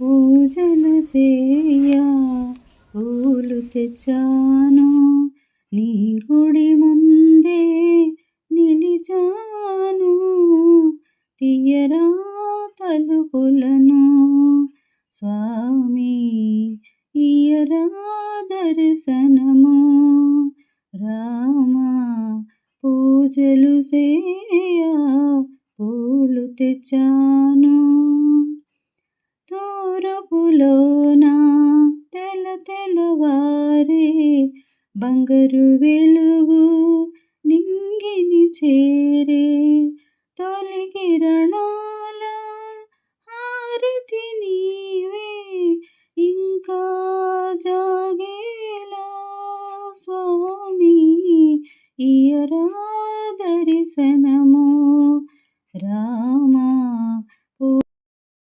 పూజలు చేయ పూలు తెచ్చాను. నీ గుడి ముందే నిలిచాను. తీయరా తలుపులను స్వామి ఇయరా దర్శనము రామా పూజలు సేయా పూలు తెచ్చాను. తూర్పులోన తెల తెలవారే బంగారు వెలుగు నింగిని చేరే తొలి కిరణాల హారతి నీవే ఇంకా జాగేలా స్వామి ఇయరా దర్శనము